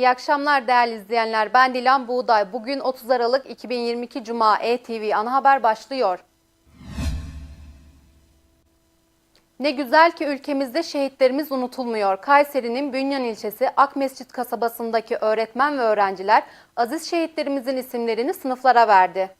İyi akşamlar değerli izleyenler. Ben Dilan Buğday. Bugün 30 Aralık 2022 Cuma ETV ana haber başlıyor. Ne güzel ki ülkemizde şehitlerimiz unutulmuyor. Kayseri'nin Bünyan ilçesi Akmescit kasabasındaki öğretmen ve öğrenciler aziz şehitlerimizin isimlerini sınıflara verdi.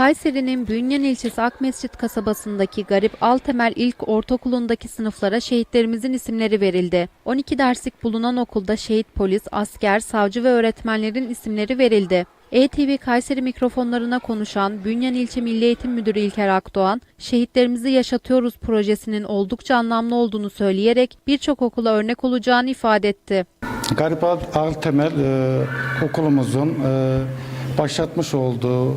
Kayseri'nin Bünyan ilçesi Akmescit kasabasındaki Garip Altemel İlk Ortaokulu'ndaki sınıflara şehitlerimizin isimleri verildi. 12 derslik bulunan okulda şehit polis, asker, savcı ve öğretmenlerin isimleri verildi. ETV Kayseri mikrofonlarına konuşan Bünyan İlçe Milli Eğitim Müdürü İlker Akdoğan, şehitlerimizi yaşatıyoruz projesinin oldukça anlamlı olduğunu söyleyerek birçok okula örnek olacağını ifade etti. Garip Al- Altemel e, okulumuzun e, başlatmış olduğu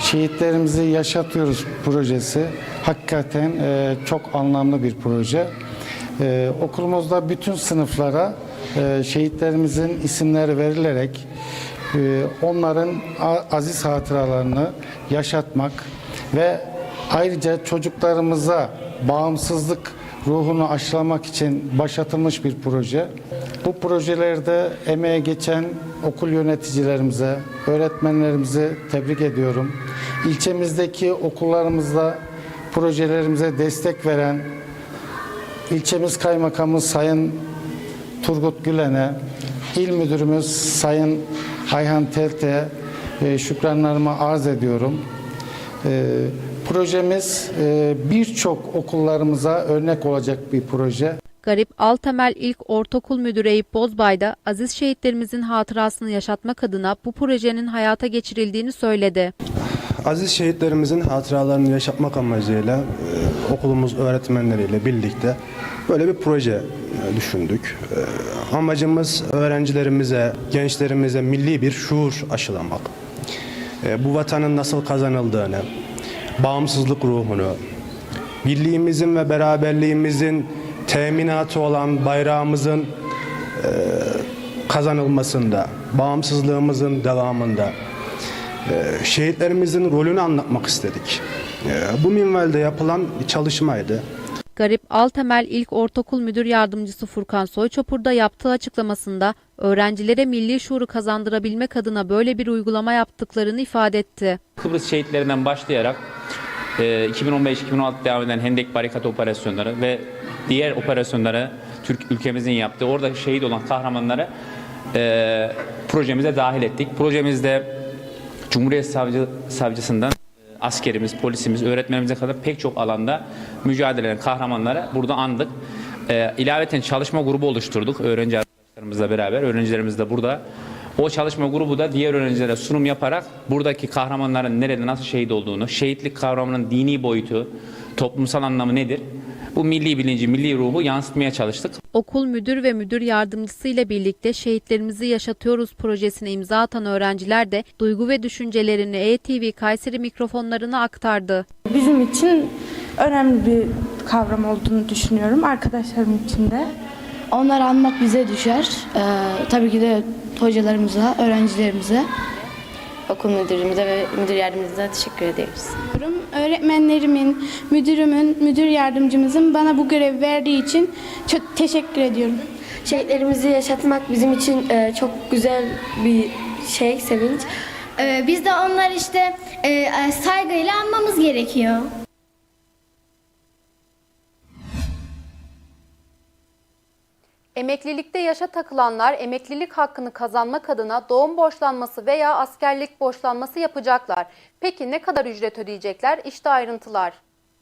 Şehitlerimizi Yaşatıyoruz projesi hakikaten e, çok anlamlı bir proje. E, okulumuzda bütün sınıflara e, şehitlerimizin isimleri verilerek e, onların aziz hatıralarını yaşatmak ve ayrıca çocuklarımıza bağımsızlık ruhunu aşılamak için başlatılmış bir proje. Bu projelerde emeğe geçen okul yöneticilerimize, öğretmenlerimize tebrik ediyorum. İlçemizdeki okullarımızda projelerimize destek veren ilçemiz kaymakamımız Sayın Turgut Gülen'e, il müdürümüz Sayın Ayhan Telte'ye e, şükranlarımı arz ediyorum. Projemiz e, birçok okullarımıza örnek olacak bir proje. Garip Altemel İlk Ortaokul Müdürü Eyüp Bozbay da aziz şehitlerimizin hatırasını yaşatmak adına bu projenin hayata geçirildiğini söyledi. Aziz şehitlerimizin hatıralarını yaşatmak amacıyla e, okulumuz öğretmenleriyle birlikte böyle bir proje e, düşündük. Amacımız öğrencilerimize, gençlerimize milli bir şuur aşılamak. Bu vatanın nasıl kazanıldığını, bağımsızlık ruhunu, birliğimizin ve beraberliğimizin teminatı olan bayrağımızın e, kazanılmasında, bağımsızlığımızın devamında ee, şehitlerimizin rolünü anlatmak istedik. Ee, Bu minvalde yapılan çalışmaydı. Garip Altemel İlk Ortaokul Müdür Yardımcısı Furkan Soyçopur da yaptığı açıklamasında öğrencilere milli şuuru kazandırabilmek adına böyle bir uygulama yaptıklarını ifade etti. Kıbrıs şehitlerinden başlayarak e, 2015-2016 devam eden Hendek Barikat operasyonları ve diğer operasyonları Türk ülkemizin yaptığı orada şehit olan kahramanları e, projemize dahil ettik. Projemizde Cumhuriyet Savcı, Savcısından e, askerimiz, polisimiz, öğretmenimize kadar pek çok alanda mücadele eden kahramanları burada andık. E, ilaveten çalışma grubu oluşturduk öğrenci arkadaşlarımızla beraber. Öğrencilerimiz de burada. O çalışma grubu da diğer öğrencilere sunum yaparak buradaki kahramanların nerede nasıl şehit olduğunu, şehitlik kavramının dini boyutu, toplumsal anlamı nedir? Bu milli bilinci, milli ruhu yansıtmaya çalıştık. Okul müdür ve müdür yardımcısı ile birlikte Şehitlerimizi Yaşatıyoruz projesine imza atan öğrenciler de duygu ve düşüncelerini ETV Kayseri mikrofonlarına aktardı. Bizim için önemli bir kavram olduğunu düşünüyorum. Arkadaşlarım için de. Onları anmak bize düşer. Ee, tabii ki de hocalarımıza, öğrencilerimize, okul müdürümüze ve müdür yardımcımıza teşekkür ederiz. Öğretmenlerimin, müdürümün, müdür yardımcımızın bana bu görevi verdiği için çok teşekkür ediyorum. Şehitlerimizi yaşatmak bizim için e, çok güzel bir şey, sevinç. Ee, biz de onları işte e, saygıyla anmamız gerekiyor. Emeklilikte yaşa takılanlar emeklilik hakkını kazanmak adına doğum borçlanması veya askerlik borçlanması yapacaklar. Peki ne kadar ücret ödeyecekler? İşte ayrıntılar.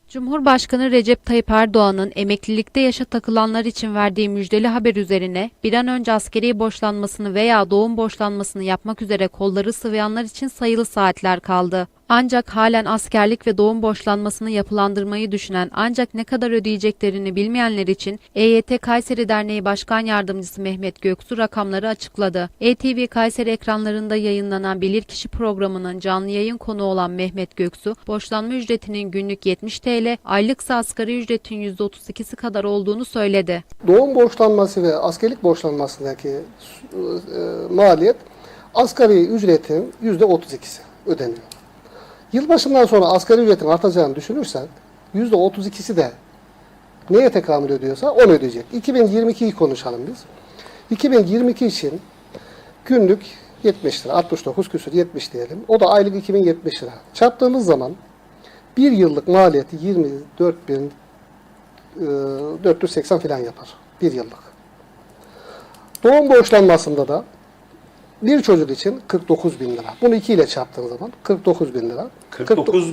Cumhurbaşkanı Recep Tayyip Erdoğan'ın emeklilikte yaşa takılanlar için verdiği müjdeli haber üzerine bir an önce askeri borçlanmasını veya doğum borçlanmasını yapmak üzere kolları sıvayanlar için sayılı saatler kaldı. Ancak halen askerlik ve doğum borçlanmasını yapılandırmayı düşünen ancak ne kadar ödeyeceklerini bilmeyenler için EYT Kayseri Derneği Başkan Yardımcısı Mehmet Göksu rakamları açıkladı. ETV Kayseri ekranlarında yayınlanan Bilirkişi programının canlı yayın konuğu olan Mehmet Göksu, borçlanma ücretinin günlük 70 TL, aylıksa asgari ücretin %32'si kadar olduğunu söyledi. doğum borçlanması ve askerlik borçlanmasındaki e, maliyet asgari ücretin yüzde 32'si ödeniyor. Yılbaşından sonra asgari ücretin artacağını düşünürsen yüzde 32'si de neye tekamül ediyorsa onu ödeyecek. 2022'yi konuşalım biz. 2022 için günlük 70 lira, 69 küsür 70 diyelim. O da aylık 2070 lira. Çarptığımız zaman bir yıllık maliyeti 24 bin e, 480 falan yapar. Bir yıllık. Doğum borçlanmasında da bir çocuk için 49 bin lira. Bunu 2 ile çarptığın zaman 49 bin lira. 49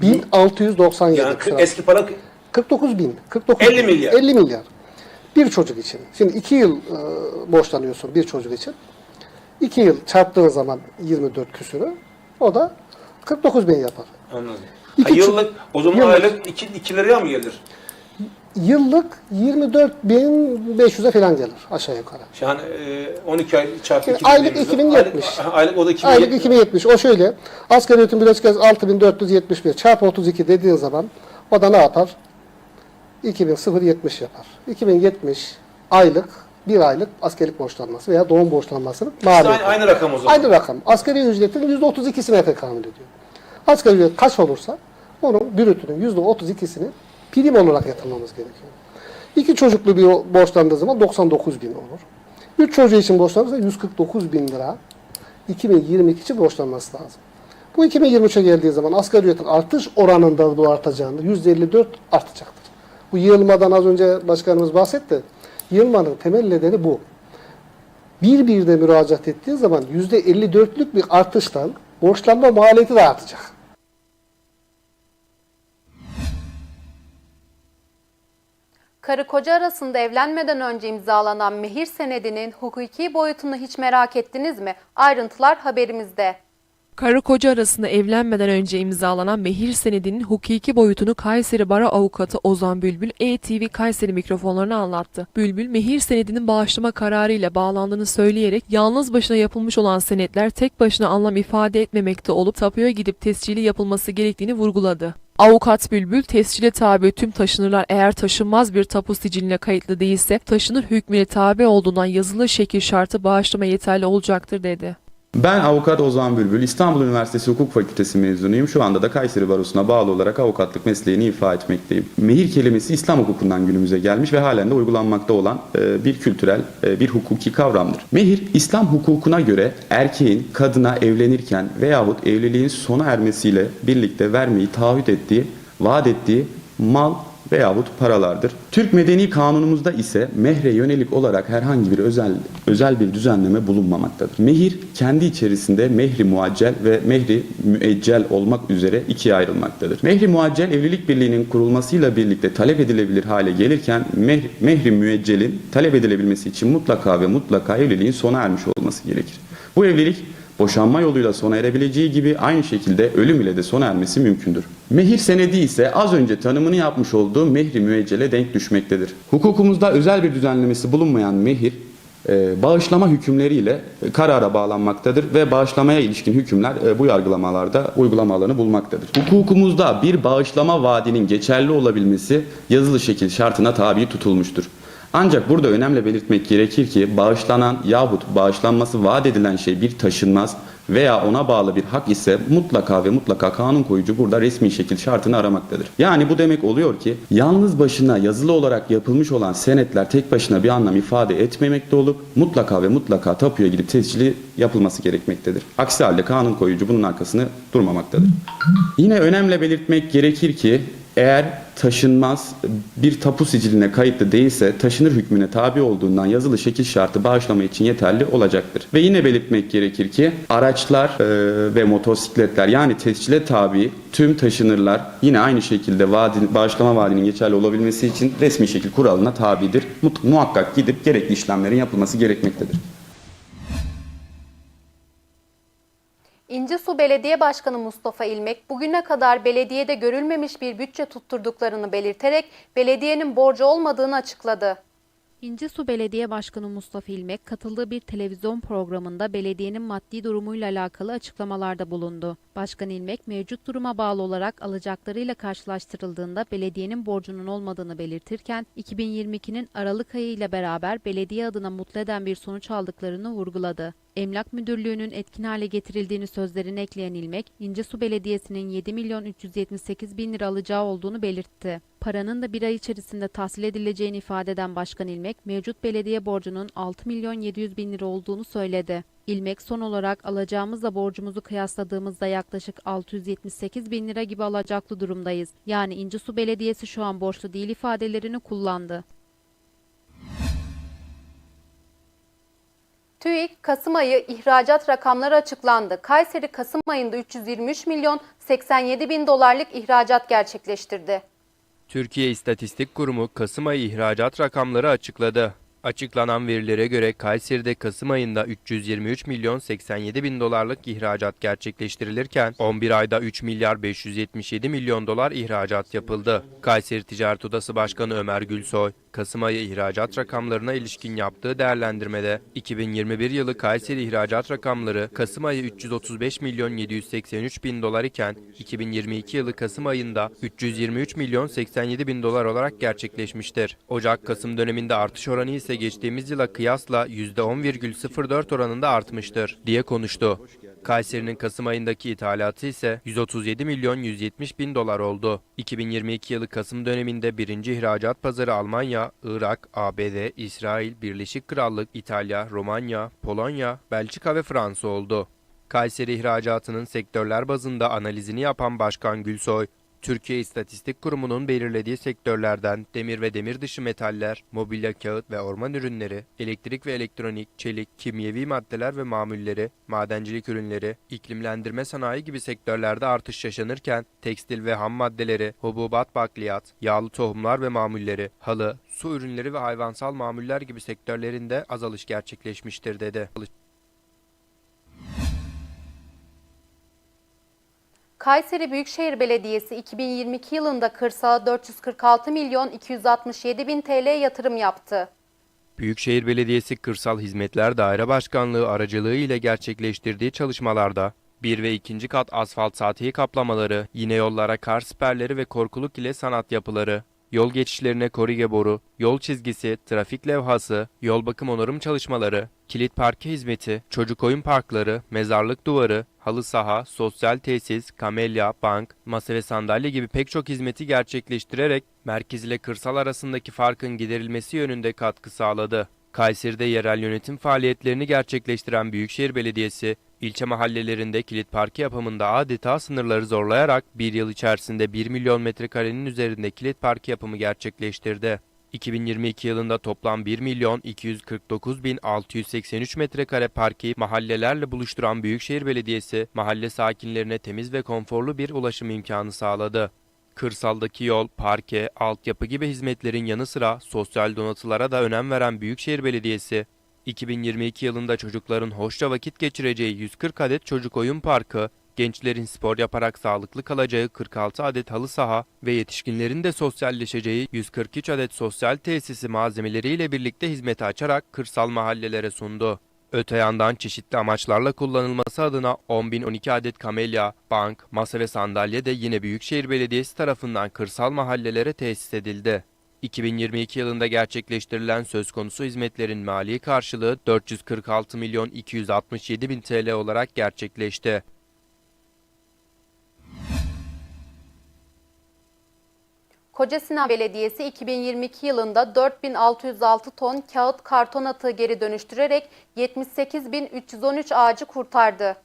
1697 yani küsur. eski para 49 bin. 49 50 bin. milyar. 50 milyar. Bir çocuk için. Şimdi 2 yıl e, borçlanıyorsun bir çocuk için. 2 yıl çarptığın zaman 24 küsürü o da 49 bin yapar. anladım. İki Ha, yıllık o zaman yıllık. aylık 2 2 liraya mı gelir? Yıllık 24.500'e falan gelir aşağı yukarı. Yani e, 12 ay çarpı Yani 2 aylık 2070. Aylık, aylık o da 2070. Aylık 2070. O şöyle. Asgari ücretin Birleşik Kez 6471 çarpı 32 dediğin zaman o da ne yapar? 2070 yapar. 2070 aylık bir aylık askerlik borçlanması veya doğum borçlanmasının maliyeti. aynı, aynı rakam o zaman. Aynı rakam. Asgari ücretin %32'sine tekamül ediyor. Asgari ücret kaç olursa onun brütünün %32'sini prim olarak yatırmamız gerekiyor. İki çocuklu bir borçlandığı zaman 99 bin olur. Üç çocuğu için borçlanırsa 149 bin lira 2022 için borçlanması lazım. Bu 2023'e geldiği zaman asgari ücretin artış oranında bu artacağını %54 artacaktır. Bu yığılmadan az önce başkanımız bahsetti. Yığılmanın temel nedeni bu bir bir de müracaat ettiği zaman yüzde 54'lük bir artıştan borçlanma maliyeti de artacak. Karı koca arasında evlenmeden önce imzalanan mehir senedinin hukuki boyutunu hiç merak ettiniz mi? Ayrıntılar haberimizde. Karı koca arasında evlenmeden önce imzalanan mehir senedinin hukuki boyutunu Kayseri Bara Avukatı Ozan Bülbül ETV Kayseri mikrofonlarına anlattı. Bülbül, mehir senedinin bağışlama kararı ile bağlandığını söyleyerek yalnız başına yapılmış olan senetler tek başına anlam ifade etmemekte olup tapuya gidip tescili yapılması gerektiğini vurguladı. Avukat Bülbül, tescile tabi tüm taşınırlar eğer taşınmaz bir tapu siciline kayıtlı değilse taşınır hükmüne tabi olduğundan yazılı şekil şartı bağışlama yeterli olacaktır dedi. Ben avukat Ozan Bülbül, İstanbul Üniversitesi Hukuk Fakültesi mezunuyum. Şu anda da Kayseri Barosu'na bağlı olarak avukatlık mesleğini ifa etmekteyim. Mehir kelimesi İslam hukukundan günümüze gelmiş ve halen de uygulanmakta olan e, bir kültürel, e, bir hukuki kavramdır. Mehir, İslam hukukuna göre erkeğin kadına evlenirken veyahut evliliğin sona ermesiyle birlikte vermeyi taahhüt ettiği, vaat ettiği mal veyahut paralardır. Türk Medeni Kanunumuzda ise mehre yönelik olarak herhangi bir özel özel bir düzenleme bulunmamaktadır. Mehir kendi içerisinde mehri muaccel ve mehri müeccel olmak üzere ikiye ayrılmaktadır. Mehri muaccel evlilik birliğinin kurulmasıyla birlikte talep edilebilir hale gelirken mehri, mehri müeccelin talep edilebilmesi için mutlaka ve mutlaka evliliğin sona ermiş olması gerekir. Bu evlilik boşanma yoluyla sona erebileceği gibi aynı şekilde ölüm ile de sona ermesi mümkündür. Mehir senedi ise az önce tanımını yapmış olduğu mehri müeccele denk düşmektedir. Hukukumuzda özel bir düzenlemesi bulunmayan mehir e, bağışlama hükümleriyle karara bağlanmaktadır ve bağışlamaya ilişkin hükümler e, bu yargılamalarda uygulama alanı bulmaktadır. Hukukumuzda bir bağışlama vaadinin geçerli olabilmesi yazılı şekil şartına tabi tutulmuştur. Ancak burada önemli belirtmek gerekir ki bağışlanan yahut bağışlanması vaat edilen şey bir taşınmaz veya ona bağlı bir hak ise mutlaka ve mutlaka kanun koyucu burada resmi şekil şartını aramaktadır. Yani bu demek oluyor ki yalnız başına yazılı olarak yapılmış olan senetler tek başına bir anlam ifade etmemekte olup mutlaka ve mutlaka tapuya gidip tescili yapılması gerekmektedir. Aksi halde kanun koyucu bunun arkasını durmamaktadır. Yine önemli belirtmek gerekir ki eğer taşınmaz bir tapu siciline kayıtlı değilse taşınır hükmüne tabi olduğundan yazılı şekil şartı bağışlama için yeterli olacaktır. Ve yine belirtmek gerekir ki araçlar e, ve motosikletler yani tescile tabi tüm taşınırlar yine aynı şekilde vaadin, bağışlama vaadinin geçerli olabilmesi için resmi şekil kuralına tabidir. Muhakkak gidip gerekli işlemlerin yapılması gerekmektedir. İncesu Belediye Başkanı Mustafa İlmek bugüne kadar belediyede görülmemiş bir bütçe tutturduklarını belirterek belediyenin borcu olmadığını açıkladı. İncesu Belediye Başkanı Mustafa İlmek katıldığı bir televizyon programında belediyenin maddi durumuyla alakalı açıklamalarda bulundu. Başkan İlmek mevcut duruma bağlı olarak alacaklarıyla karşılaştırıldığında belediyenin borcunun olmadığını belirtirken 2022'nin Aralık ayı ile beraber belediye adına mutlu eden bir sonuç aldıklarını vurguladı. Emlak Müdürlüğü'nün etkin hale getirildiğini sözlerine ekleyen İlmek, İncesu Belediyesi'nin 7 milyon 378 bin lira alacağı olduğunu belirtti. Paranın da bir ay içerisinde tahsil edileceğini ifade eden Başkan İlmek, mevcut belediye borcunun 6 milyon 700 bin lira olduğunu söyledi. İlmek son olarak alacağımızla borcumuzu kıyasladığımızda yaklaşık 678 bin lira gibi alacaklı durumdayız. Yani İncesu Belediyesi şu an borçlu değil ifadelerini kullandı. TÜİK Kasım ayı ihracat rakamları açıklandı. Kayseri Kasım ayında 323 milyon 87 bin dolarlık ihracat gerçekleştirdi. Türkiye İstatistik Kurumu Kasım ayı ihracat rakamları açıkladı. Açıklanan verilere göre Kayseri'de Kasım ayında 323 milyon 87 bin dolarlık ihracat gerçekleştirilirken 11 ayda 3 milyar 577 milyon dolar ihracat yapıldı. Kayseri Ticaret Odası Başkanı Ömer Gülsoy, Kasım ayı ihracat rakamlarına ilişkin yaptığı değerlendirmede 2021 yılı Kayseri ihracat rakamları Kasım ayı 335 milyon 783 bin dolar iken 2022 yılı Kasım ayında 323 milyon 87 bin dolar olarak gerçekleşmiştir. Ocak-Kasım döneminde artış oranı ise geçtiğimiz yıla kıyasla %10,04 oranında artmıştır diye konuştu. Kayseri'nin Kasım ayındaki ithalatı ise 137 milyon 170 bin dolar oldu. 2022 yılı Kasım döneminde birinci ihracat pazarı Almanya, Irak, ABD, İsrail, Birleşik Krallık, İtalya, Romanya, Polonya, Belçika ve Fransa oldu. Kayseri ihracatının sektörler bazında analizini yapan Başkan Gülsoy, Türkiye İstatistik Kurumu'nun belirlediği sektörlerden demir ve demir dışı metaller, mobilya kağıt ve orman ürünleri, elektrik ve elektronik, çelik, kimyevi maddeler ve mamulleri, madencilik ürünleri, iklimlendirme sanayi gibi sektörlerde artış yaşanırken tekstil ve ham maddeleri, hububat bakliyat, yağlı tohumlar ve mamulleri, halı, su ürünleri ve hayvansal mamuller gibi sektörlerinde azalış gerçekleşmiştir dedi. Kayseri Büyükşehir Belediyesi 2022 yılında kırsala 446 milyon 267 bin TL yatırım yaptı. Büyükşehir Belediyesi Kırsal Hizmetler Daire Başkanlığı aracılığı ile gerçekleştirdiği çalışmalarda 1 ve 2. kat asfalt satihi kaplamaları, yine yollara kar siperleri ve korkuluk ile sanat yapıları, yol geçişlerine korige boru, yol çizgisi, trafik levhası, yol bakım onarım çalışmaları, kilit parke hizmeti, çocuk oyun parkları, mezarlık duvarı, halı saha, sosyal tesis, kamelya, bank, masa ve sandalye gibi pek çok hizmeti gerçekleştirerek merkez ile kırsal arasındaki farkın giderilmesi yönünde katkı sağladı. Kayseri'de yerel yönetim faaliyetlerini gerçekleştiren Büyükşehir Belediyesi, ilçe mahallelerinde kilit parke yapımında adeta sınırları zorlayarak bir yıl içerisinde 1 milyon metrekarenin üzerinde kilit parke yapımı gerçekleştirdi. 2022 yılında toplam 1 milyon 249 bin 683 metrekare parkeyi mahallelerle buluşturan Büyükşehir Belediyesi, mahalle sakinlerine temiz ve konforlu bir ulaşım imkanı sağladı. Kırsaldaki yol, parke, altyapı gibi hizmetlerin yanı sıra sosyal donatılara da önem veren Büyükşehir Belediyesi, 2022 yılında çocukların hoşça vakit geçireceği 140 adet çocuk oyun parkı, gençlerin spor yaparak sağlıklı kalacağı 46 adet halı saha ve yetişkinlerin de sosyalleşeceği 143 adet sosyal tesisi malzemeleriyle birlikte hizmete açarak kırsal mahallelere sundu. Öte yandan çeşitli amaçlarla kullanılması adına 10.012 adet kamelya, bank, masa ve sandalye de yine Büyükşehir Belediyesi tarafından kırsal mahallelere tesis edildi. 2022 yılında gerçekleştirilen söz konusu hizmetlerin mali karşılığı 446 milyon 267 bin TL olarak gerçekleşti. Kocasinan Belediyesi 2022 yılında 4606 ton kağıt karton atığı geri dönüştürerek 78313 ağacı kurtardı.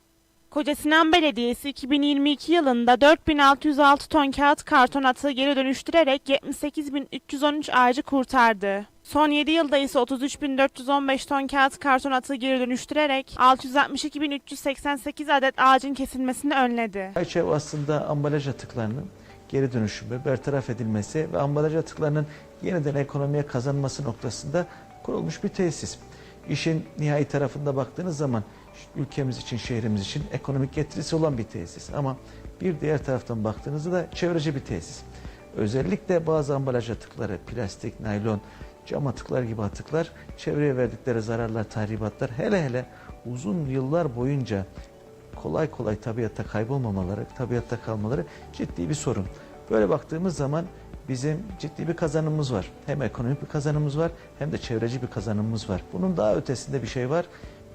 Kocasinan Belediyesi 2022 yılında 4606 ton kağıt karton atığı geri dönüştürerek 78313 ağacı kurtardı. Son 7 yılda ise 33415 ton kağıt karton atığı geri dönüştürerek 662388 adet ağacın kesilmesini önledi. Ayçev aslında ambalaj atıklarının geri dönüşümü, bertaraf edilmesi ve ambalaj atıklarının yeniden ekonomiye kazanması noktasında kurulmuş bir tesis. İşin nihai tarafında baktığınız zaman ülkemiz için, şehrimiz için ekonomik getirisi olan bir tesis. Ama bir diğer taraftan baktığınızda da çevreci bir tesis. Özellikle bazı ambalaj atıkları, plastik, naylon, cam atıklar gibi atıklar çevreye verdikleri zararlar, tahribatlar hele hele uzun yıllar boyunca kolay kolay tabiatta kaybolmamaları, tabiatta kalmaları ciddi bir sorun. Böyle baktığımız zaman bizim ciddi bir kazanımımız var. Hem ekonomik bir kazanımımız var hem de çevreci bir kazanımımız var. Bunun daha ötesinde bir şey var.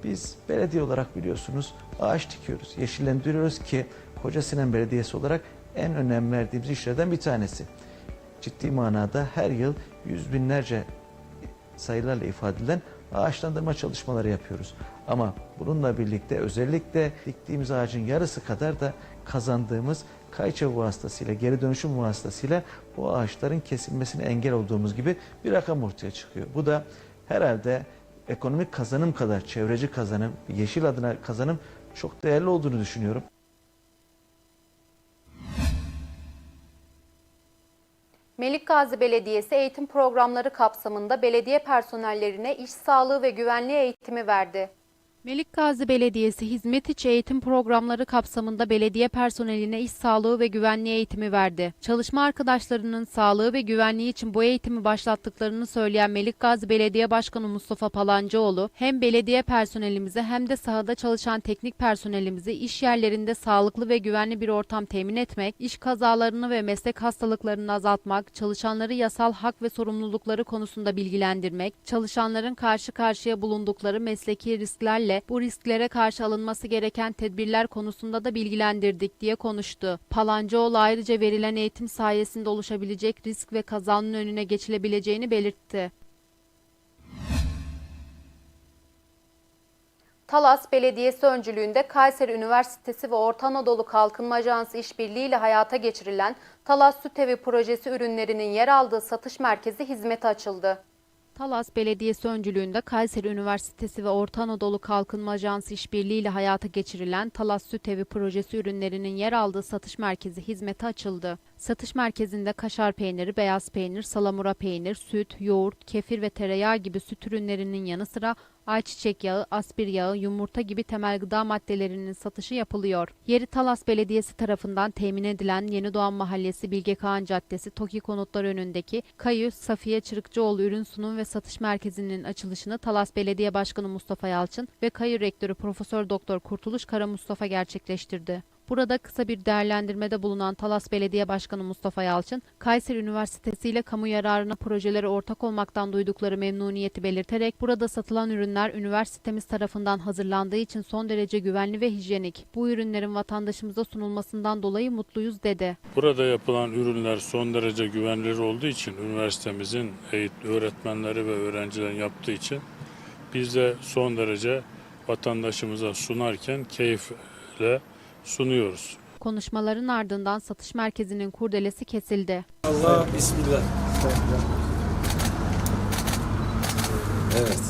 Biz belediye olarak biliyorsunuz ağaç dikiyoruz, yeşillendiriyoruz ki Koca Sinan Belediyesi olarak en önem verdiğimiz işlerden bir tanesi. Ciddi manada her yıl yüz binlerce sayılarla ifade edilen ağaçlandırma çalışmaları yapıyoruz. Ama bununla birlikte özellikle diktiğimiz ağacın yarısı kadar da kazandığımız kayça vasıtasıyla, geri dönüşüm vasıtasıyla bu ağaçların kesilmesine engel olduğumuz gibi bir rakam ortaya çıkıyor. Bu da herhalde ekonomik kazanım kadar çevreci kazanım, yeşil adına kazanım çok değerli olduğunu düşünüyorum. Melikgazi Belediyesi eğitim programları kapsamında belediye personellerine iş sağlığı ve güvenliği eğitimi verdi. Melikgazi Belediyesi hizmet içi eğitim programları kapsamında belediye personeline iş sağlığı ve güvenliği eğitimi verdi. Çalışma arkadaşlarının sağlığı ve güvenliği için bu eğitimi başlattıklarını söyleyen Melikgazi Belediye Başkanı Mustafa Palancıoğlu, hem belediye personelimize hem de sahada çalışan teknik personelimizi iş yerlerinde sağlıklı ve güvenli bir ortam temin etmek, iş kazalarını ve meslek hastalıklarını azaltmak, çalışanları yasal hak ve sorumlulukları konusunda bilgilendirmek, çalışanların karşı karşıya bulundukları mesleki risklerle bu risklere karşı alınması gereken tedbirler konusunda da bilgilendirdik diye konuştu. Palancıoğlu ayrıca verilen eğitim sayesinde oluşabilecek risk ve kazanın önüne geçilebileceğini belirtti. Talas Belediyesi öncülüğünde Kayseri Üniversitesi ve Orta Anadolu Kalkınma Ajansı işbirliğiyle hayata geçirilen Talas Süt Evi projesi ürünlerinin yer aldığı satış merkezi hizmete açıldı. Talas Belediyesi öncülüğünde Kayseri Üniversitesi ve Orta Anadolu Kalkınma Ajansı işbirliğiyle hayata geçirilen Talas Süt Evi projesi ürünlerinin yer aldığı satış merkezi hizmete açıldı. Satış merkezinde kaşar peyniri, beyaz peynir, salamura peynir, süt, yoğurt, kefir ve tereyağı gibi süt ürünlerinin yanı sıra ayçiçek yağı, aspir yağı, yumurta gibi temel gıda maddelerinin satışı yapılıyor. Yeri Talas Belediyesi tarafından temin edilen Yeni Doğan Mahallesi Bilge Kağan Caddesi TOKİ konutlar önündeki Kayı Safiye Çırıkçıoğlu Ürün Sunum ve Satış Merkezi'nin açılışını Talas Belediye Başkanı Mustafa Yalçın ve Kayı Rektörü Profesör Doktor Kurtuluş Kara Mustafa gerçekleştirdi. Burada kısa bir değerlendirmede bulunan Talas Belediye Başkanı Mustafa Yalçın, Kayseri Üniversitesi ile kamu yararına projelere ortak olmaktan duydukları memnuniyeti belirterek burada satılan ürünler üniversitemiz tarafından hazırlandığı için son derece güvenli ve hijyenik. Bu ürünlerin vatandaşımıza sunulmasından dolayı mutluyuz dedi. Burada yapılan ürünler son derece güvenilir olduğu için üniversitemizin öğretmenleri ve öğrencilerin yaptığı için biz de son derece vatandaşımıza sunarken keyifle sunuyoruz. Konuşmaların ardından satış merkezinin kurdelesi kesildi. Allah bismillah. Evet.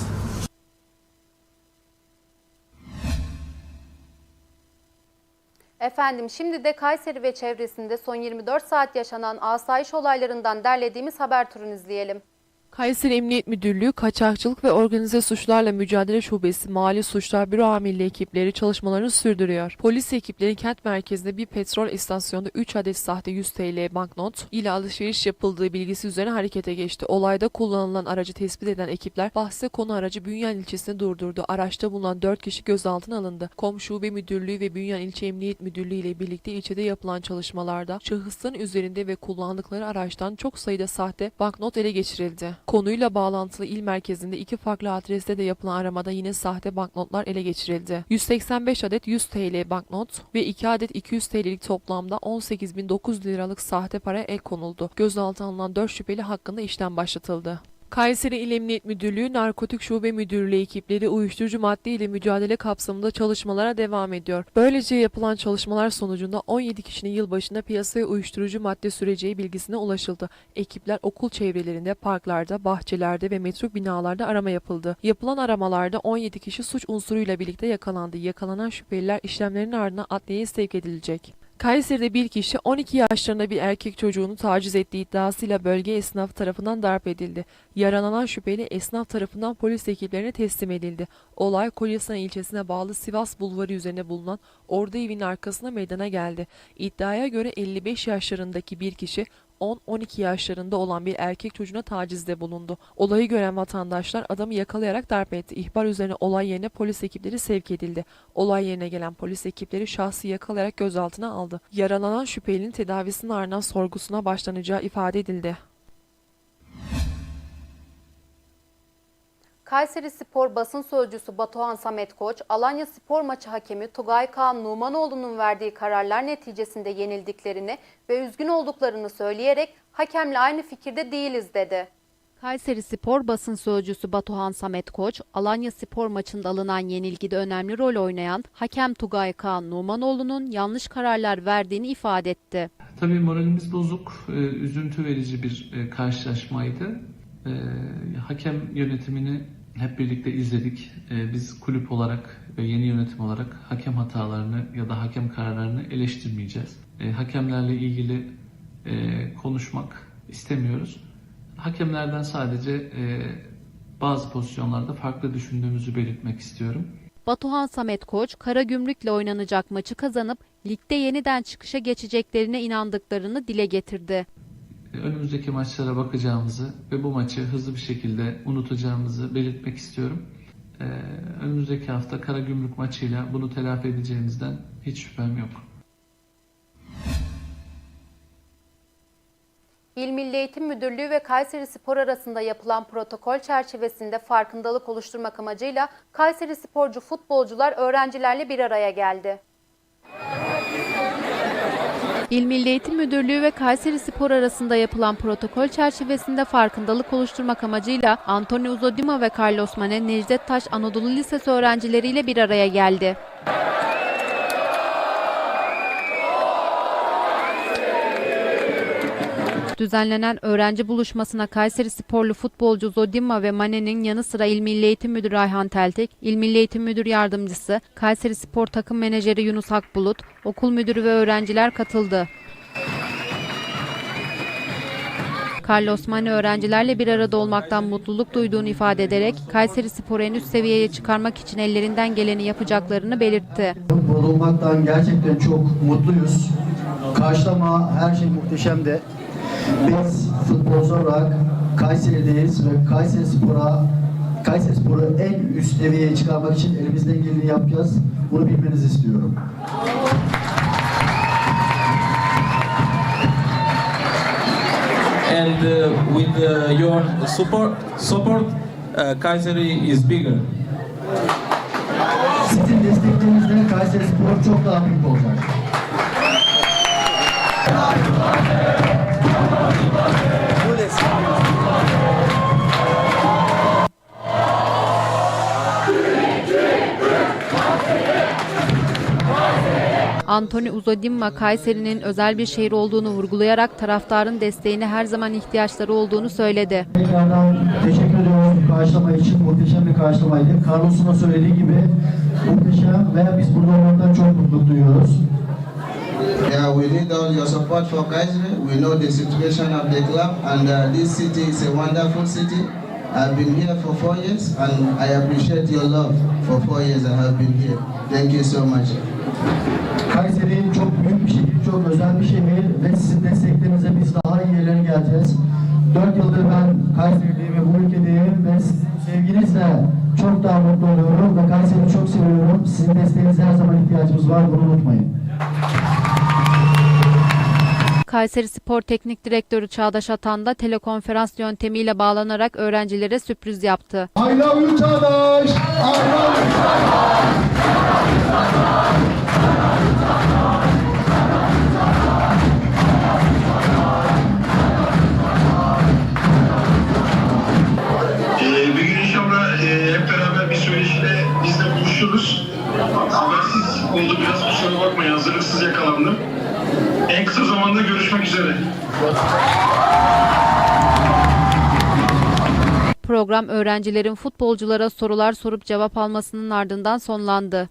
Efendim şimdi de Kayseri ve çevresinde son 24 saat yaşanan asayiş olaylarından derlediğimiz haber turunu izleyelim. Kayseri Emniyet Müdürlüğü Kaçakçılık ve Organize Suçlarla Mücadele Şubesi Mali Suçlar Büro Amirliği ekipleri çalışmalarını sürdürüyor. Polis ekipleri kent merkezinde bir petrol istasyonunda 3 adet sahte 100 TL banknot ile alışveriş yapıldığı bilgisi üzerine harekete geçti. Olayda kullanılan aracı tespit eden ekipler bahse konu aracı Bünyan ilçesinde durdurdu. Araçta bulunan 4 kişi gözaltına alındı. Kom Şube Müdürlüğü ve Bünyan İlçe Emniyet Müdürlüğü ile birlikte ilçede yapılan çalışmalarda şahısların üzerinde ve kullandıkları araçtan çok sayıda sahte banknot ele geçirildi. Konuyla bağlantılı il merkezinde iki farklı adreste de yapılan aramada yine sahte banknotlar ele geçirildi. 185 adet 100 TL banknot ve 2 adet 200 TL'lik toplamda 18.900 liralık sahte para el konuldu. Gözaltına alınan 4 şüpheli hakkında işlem başlatıldı. Kayseri İl Emniyet Müdürlüğü Narkotik Şube Müdürlüğü ekipleri uyuşturucu madde ile mücadele kapsamında çalışmalara devam ediyor. Böylece yapılan çalışmalar sonucunda 17 kişinin yılbaşında piyasaya uyuşturucu madde süreceği bilgisine ulaşıldı. Ekipler okul çevrelerinde, parklarda, bahçelerde ve metro binalarda arama yapıldı. Yapılan aramalarda 17 kişi suç unsuruyla birlikte yakalandı. Yakalanan şüpheliler işlemlerin ardından adliyeye sevk edilecek. Kayseri'de bir kişi 12 yaşlarında bir erkek çocuğunu taciz ettiği iddiasıyla bölge esnaf tarafından darp edildi. Yaralanan şüpheli esnaf tarafından polis ekiplerine teslim edildi. Olay Kocasan ilçesine bağlı Sivas Bulvarı üzerine bulunan Ordu evinin arkasında meydana geldi. İddiaya göre 55 yaşlarındaki bir kişi 10-12 yaşlarında olan bir erkek çocuğuna tacizde bulundu. Olayı gören vatandaşlar adamı yakalayarak darp etti. İhbar üzerine olay yerine polis ekipleri sevk edildi. Olay yerine gelen polis ekipleri şahsı yakalayarak gözaltına aldı. Yaralanan şüphelinin tedavisinin ardından sorgusuna başlanacağı ifade edildi. Kayseri Spor basın sözcüsü Batuhan Samet Koç, Alanya Spor maçı hakemi Tugay Kaan Numanoğlu'nun verdiği kararlar neticesinde yenildiklerini ve üzgün olduklarını söyleyerek hakemle aynı fikirde değiliz dedi. Kayseri Spor basın sözcüsü Batuhan Samet Koç, Alanya Spor maçında alınan yenilgide önemli rol oynayan hakem Tugay Kaan Numanoğlu'nun yanlış kararlar verdiğini ifade etti. Tabii moralimiz bozuk, e, üzüntü verici bir e, karşılaşmaydı. E, Hakem yönetimini hep birlikte izledik. E, Biz kulüp olarak ve yeni yönetim olarak hakem hatalarını ya da hakem kararlarını eleştirmeyeceğiz. E, Hakemlerle ilgili e, konuşmak istemiyoruz. Hakemlerden sadece e, bazı pozisyonlarda farklı düşündüğümüzü belirtmek istiyorum. Batuhan Samet Koç, Karagümrük'le oynanacak maçı kazanıp ligde yeniden çıkışa geçeceklerine inandıklarını dile getirdi. Önümüzdeki maçlara bakacağımızı ve bu maçı hızlı bir şekilde unutacağımızı belirtmek istiyorum. Ee, önümüzdeki hafta Karagümrük maçıyla bunu telafi edeceğimizden hiç şüphem yok. İl Milli Eğitim Müdürlüğü ve Kayseri Spor arasında yapılan protokol çerçevesinde farkındalık oluşturmak amacıyla Kayseri sporcu futbolcular öğrencilerle bir araya geldi. İl Milli Eğitim Müdürlüğü ve Kayseri Spor arasında yapılan protokol çerçevesinde farkındalık oluşturmak amacıyla Antonio Uzodima ve Carlos Mane Necdet Taş Anadolu Lisesi öğrencileriyle bir araya geldi. Düzenlenen öğrenci buluşmasına Kayseri sporlu futbolcu Zodima ve Mane'nin yanı sıra İl Milli Eğitim Müdürü Ayhan Teltek, İl Milli Eğitim Müdür Yardımcısı, Kayseri Spor Takım Menajeri Yunus Akbulut, okul müdürü ve öğrenciler katıldı. Carlos Mane öğrencilerle bir arada olmaktan mutluluk duyduğunu ifade ederek Kayseri Spor'u en üst seviyeye çıkarmak için ellerinden geleni yapacaklarını belirtti. Burada gerçekten çok mutluyuz. Karşılama her şey muhteşemdi. Biz futbolcu olarak Kayseri'deyiz ve Kayseri Spor'a Kayseri Spor'u en üst seviyeye çıkarmak için elimizden geleni yapacağız. Bunu bilmenizi istiyorum. and uh, with uh, your support, support uh, Kayseri is bigger. Sizin desteklerinizle Kayseri Spor çok daha büyük olacak. Anthony Uzodimma Kayseri'nin özel bir şehir olduğunu vurgulayarak taraftarın desteğine her zaman ihtiyaçları olduğunu söyledi. Tekrardan teşekkür ediyoruz karşılama için. Muhteşem bir karşılamaydı. Carlos'un da söylediği gibi muhteşem ve biz burada olmaktan çok mutluluk duyuyoruz. Yeah, we need all your support for Kayseri. We know the situation of the club, and uh, this city is a wonderful city. I've been here for four years, and I appreciate your love for four years I have been here. Thank you so much. Kayseri çok büyük bir şehir, çok özel bir şehir ve sizin desteklerinizle biz daha iyi yerlere geleceğiz. Dört yıldır ben Kayseri'deyim ve bu ülkedeyim ve sizin sevginizle çok daha mutlu oluyorum ve Kayseri'yi çok seviyorum. Sizin desteğinize her zaman ihtiyacımız var, bunu unutmayın. Kayseri Spor Teknik Direktörü Çağdaş Atan da telekonferans yöntemiyle bağlanarak öğrencilere sürpriz yaptı. I love you Çağdaş! I love you Ee, bir gün inşallah e, hep beraber bir söyleşiyle biz de buluşuruz. Habersiz oldu biraz kusura bakmayın hazırlıksız yakalandım. En kısa zamanda görüşmek üzere. Program öğrencilerin futbolculara sorular sorup cevap almasının ardından sonlandı.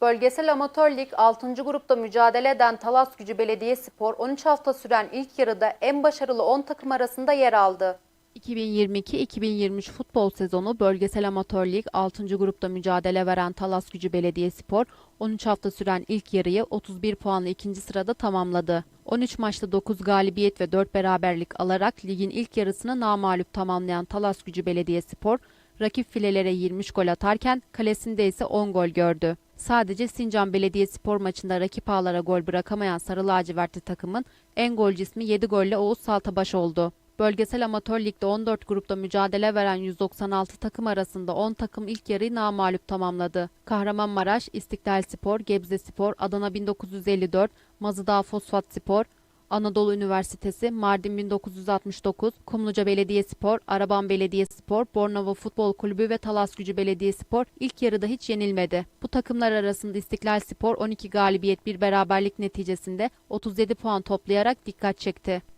Bölgesel Amatör Lig 6. grupta mücadele eden Talas Gücü Belediyespor 13 hafta süren ilk yarıda en başarılı 10 takım arasında yer aldı. 2022-2023 futbol sezonu bölgesel amatör lig 6. grupta mücadele veren Talas Gücü Belediyespor 13 hafta süren ilk yarıyı 31 puanla ikinci sırada tamamladı. 13 maçta 9 galibiyet ve 4 beraberlik alarak ligin ilk yarısını namağlup tamamlayan Talas Gücü Belediyespor rakip filelere 23 gol atarken kalesinde ise 10 gol gördü. Sadece Sincan Belediyespor maçında rakip ağlara gol bırakamayan Sarı Lacivertli takımın en golcü ismi 7 golle Oğuz Saltabaş oldu. Bölgesel Amatör Lig'de 14 grupta mücadele veren 196 takım arasında 10 takım ilk yarıyı namağlup tamamladı. Kahramanmaraş, İstiklal Spor, Gebze Spor, Adana 1954, Mazıdağ Fosfat Spor, Anadolu Üniversitesi, Mardin 1969, Kumluca Belediyespor, Araban Belediyespor, Bornova Futbol Kulübü ve Talas Gücü Belediyespor ilk yarıda hiç yenilmedi. Bu takımlar arasında İstiklal Spor 12 galibiyet bir beraberlik neticesinde 37 puan toplayarak dikkat çekti.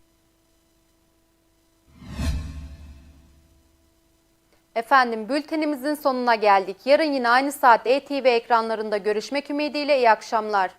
Efendim bültenimizin sonuna geldik. Yarın yine aynı saatte ETV ekranlarında görüşmek ümidiyle iyi akşamlar.